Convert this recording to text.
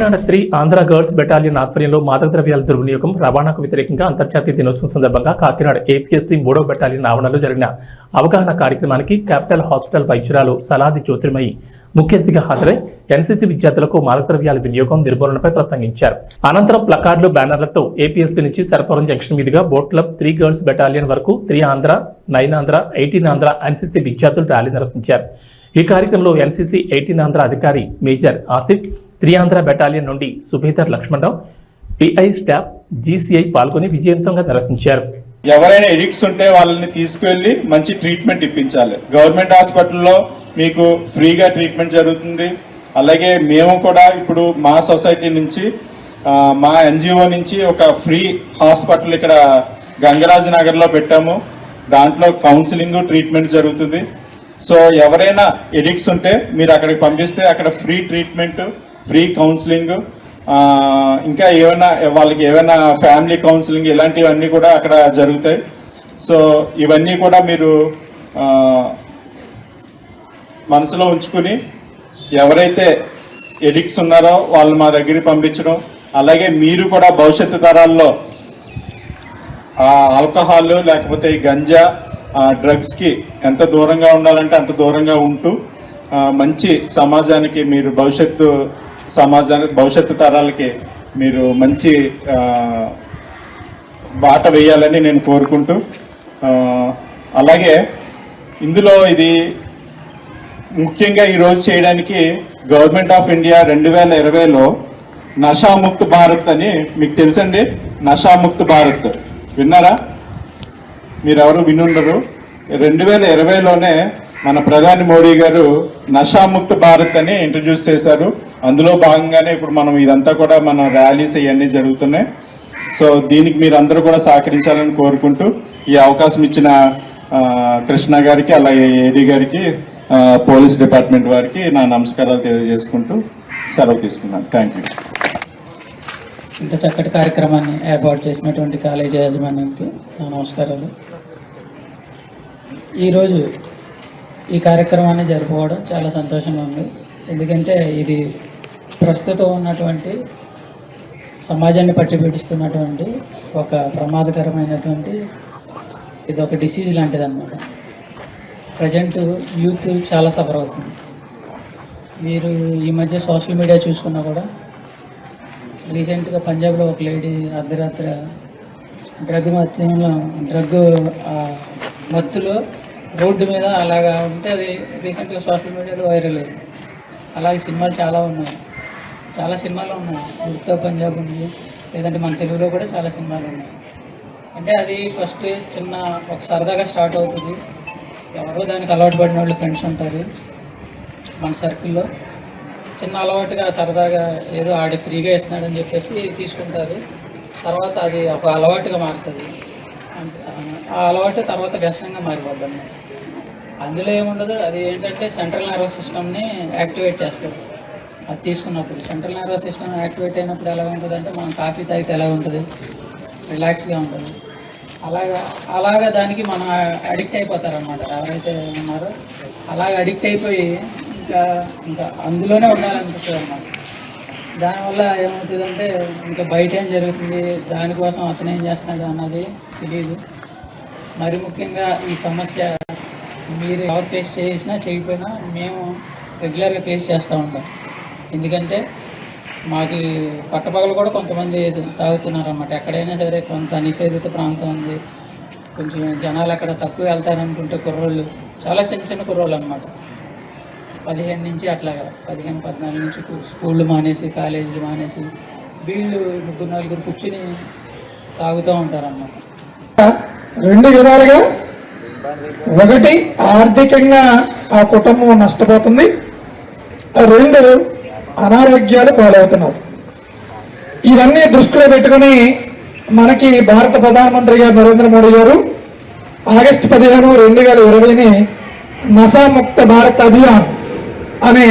Kakinada three Andhra girls battalion ఆధ్వర్యంలో మాదక ద్రవ్యాల దుర్వినియోగం రవాణాకు వ్యతిరేకంగా అంతర్జాతీయ దినోత్సవం సందర్భంగా కాకినాడ ఏపీఎస్టీ మూడో బెటాలియన్ ఆవరణలో జరిగిన అవగాహన కార్యక్రమానికి క్యాపిటల్ హాస్పిటల్ వైద్యురాలు సలాది జ్యోతిర్మయి ముఖ్య అతిథిగా హాజరై ఎన్సీసీ విద్యార్థులకు మాదక ద్రవ్యాల వినియోగం నిర్మూలనపై ప్రసంగించారు. అనంతరం ప్లకార్డులు బ్యానర్లతో ఏపీఎస్పీ నుంచి సరపురం జంక్షన్ మీదుగా boat club three girls battalion వరకు three Andhra nine Andhra eighteen Andhra NCC విద్యార్థులు ర్యాలీ నిర్వహించారు. ఈ కార్యక్రమంలో ఎన్సీసీ ఎయిటీన్ ఆంధ్ర అధికారి మేజర్ ఆసిఫ్ త్రియాంధ్ర బెటాలియన్ నుండి సుబేదర్ లక్ష్మణరావు పిఐ స్టాఫ్ జీసీఐ పాల్గొని విజయవంతంగా నిర్వహించారు. ఎవరైనా ఎడిక్ట్స్ ఉంటే వాళ్ళని తీసుకువెళ్ళి మంచి ట్రీట్మెంట్ ఇప్పించాలి. గవర్నమెంట్ హాస్పిటల్లో మీకు ఫ్రీగా ట్రీట్మెంట్ జరుగుతుంది. అలాగే మేము కూడా ఇప్పుడు మా సొసైటీ నుంచి మా ఎన్జిఓ నుంచి ఒక ఫ్రీ హాస్పిటల్ ఇక్కడ గంగరాజ్ నగర్లో పెట్టాము. దాంట్లో కౌన్సిలింగ్ ట్రీట్మెంట్ జరుగుతుంది. సో ఎవరైనా ఎడిక్స్ ఉంటే మీరు అక్కడికి పంపిస్తే అక్కడ ఫ్రీ ట్రీట్మెంట్ ఫ్రీ కౌన్సిలింగ్ ఇంకా ఏమైనా వాళ్ళకి ఏమైనా ఫ్యామిలీ కౌన్సిలింగ్ ఇలాంటివన్నీ కూడా అక్కడ జరుగుతాయి. సో ఇవన్నీ కూడా మీరు మనసులో ఉంచుకుని ఎవరైతే ఎడిక్ట్స్ ఉన్నారో వాళ్ళు మా దగ్గరికి పంపించడం. అలాగే మీరు కూడా భవిష్యత్తు తరాల్లో ఆల్కహాల్ లేకపోతే గంజా డ్రగ్స్కి ఎంత దూరంగా ఉండాలంటే అంత దూరంగా ఉంటూ మంచి సమాజానికి మీరు భవిష్యత్తు సమాజానికి భవిష్యత్తు తరాలకి మీరు మంచి బాట వేయాలని నేను కోరుకుంటూ అలాగే ఇందులో ఇది ముఖ్యంగా ఈరోజు చేయడానికి గవర్నమెంట్ ఆఫ్ ఇండియా రెండు వేల ఇరవైలో నషాముక్త్ భారత్ అని మీకు తెలుసండి? నషాముక్త్ భారత్. విన్నారా? మీరెవరు వినుండరు రెండు వేల ఇరవైలోనే మన ప్రధాని మోడీ గారు నషాముక్త భారత్ అని ఇంట్రడ్యూస్ చేశారు. అందులో భాగంగానే ఇప్పుడు మనం ఇదంతా కూడా మన ర్యాలీస్ ఇవన్నీ జరుగుతున్నాయి. సో దీనికి మీరు అందరూ కూడా సహకరించాలని కోరుకుంటూ ఈ అవకాశం ఇచ్చిన కృష్ణ గారికి అలాగే ఏడీ గారికి పోలీస్ డిపార్ట్మెంట్ వారికి నా నమస్కారాలు తెలియజేసుకుంటూ సెలవు తీసుకున్నాను. థ్యాంక్ యూ ఇంత చక్కటి కార్యక్రమాన్ని ఏర్పాటు చేసినటువంటి కాలేజీ యాజమాన్యానికి నా నమస్కారాలు. ఈరోజు ఈ కార్యక్రమాన్ని జరుపుకోవడం చాలా సంతోషంగా ఉంది. ఎందుకంటే ఇది ప్రస్తుతం ఉన్నటువంటి సమాజాన్ని పట్టి పీడిస్తున్నటువంటి ఒక ప్రమాదకరమైనటువంటి ఇది ఒక డిసీజ్ లాంటిది అనమాట ప్రజెంట్ యూత్ చాలా సఫర్ అవుతుంది. మీరు ఈ మధ్య సోషల్ మీడియా చూసుకున్నా కూడా రీసెంట్గా పంజాబ్లో ఒక లేడీ అర్ధరాత్రి డ్రగ్ మత్యంలో డ్రగ్ మత్తులో రోడ్డు మీద అలాగా ఉంటే అది రీసెంట్గా సోషల్ మీడియాలో వైరల్ అయింది. అలాగే సినిమాలు చాలా ఉన్నాయి. చాలా సినిమాలు ఉన్నాయి. ఉడతా పంజాబ్ ఉంది. లేదంటే మన తెలుగులో కూడా చాలా సినిమాలు ఉన్నాయి. అంటే అది ఫస్ట్ చిన్న ఒక సరదాగా స్టార్ట్ అవుతుంది. ఎవరో దానికి అలవాటు పడిన వాళ్ళు ఫ్రెండ్స్ ఉంటారు. మన సర్కిల్లో చిన్న అలవాటుగా సరదాగా ఏదో ఆడి ఫ్రీగా ఇస్తున్నాడని చెప్పేసి తీసుకుంటారు. తర్వాత అది ఒక అలవాటుగా మారుతుంది. అంటే ఆ అలవాటు తర్వాత వ్యసనంగా మారిపోద్ది అన్నమాట అందులో ఏముండదు అది ఏంటంటే సెంట్రల్ నర్వస్ సిస్టమ్ని యాక్టివేట్ చేస్తుంది. అది తీసుకున్నప్పుడు సెంట్రల్ నర్వస్ సిస్టమ్ యాక్టివేట్ అయినప్పుడు ఎలా ఉంటుంది అంటే మనం కాఫీ తాగితే ఎలా ఉంటుంది? రిలాక్స్గా ఉంటుంది. అలాగా అలాగా దానికి మనం అడిక్ట్ అయిపోతారనమాట ఎవరైతే ఉన్నారో అలాగ అడిక్ట్ అయిపోయి ఇంకా ఇంకా అందులోనే ఉండాలనిపిస్తుంది అన్నమాట దానివల్ల ఏమవుతుందంటే ఇంకా బయట ఏం జరుగుతుంది దానికోసం అతను ఏం చేస్తున్నాడు అన్నది తెలియదు మరి ముఖ్యంగా ఈ సమస్య మీరు ఎవరు ఫేస్ చేసినా చేయకపోయినా మేము రెగ్యులర్గా ఫేస్ చేస్తూ ఉంటాం. ఎందుకంటే మాకు పట్టపగలు కూడా కొంతమంది తాగుతున్నారు అన్నమాట ఎక్కడైనా సరే కొంత నిషేధిత ప్రాంతం ఉంది. కొంచెం జనాలు అక్కడ తక్కువ వెళ్తారనుకుంటే కుర్రోళ్ళు చాలా చిన్న చిన్న కుర్రోళ్ళు అనమాట పదిహేను నుంచి అట్లాగా పదిహేను పద్నాలుగు నుంచి స్కూళ్ళు మానేసి కాలేజీలు మానేసి వీళ్ళు ముగ్గురు నలుగురు కూర్చుని తాగుతూ ఉంటారన్నమాట. రెండు విధాలుగా ఒకటి ఆర్థికంగా ఆ కుటుంబం నష్టపోతుంది. రెండు అనారోగ్యాలు పాలవుతున్నారు. ఇవన్నీ దృష్టిలో పెట్టుకుని మనకి భారత ప్రధానమంత్రి గారు నరేంద్ర మోడీ గారు ఆగస్టు పదిహేను రెండు వేల ఇరవైని నశాముక్త భారత్ అభియాన్ అనే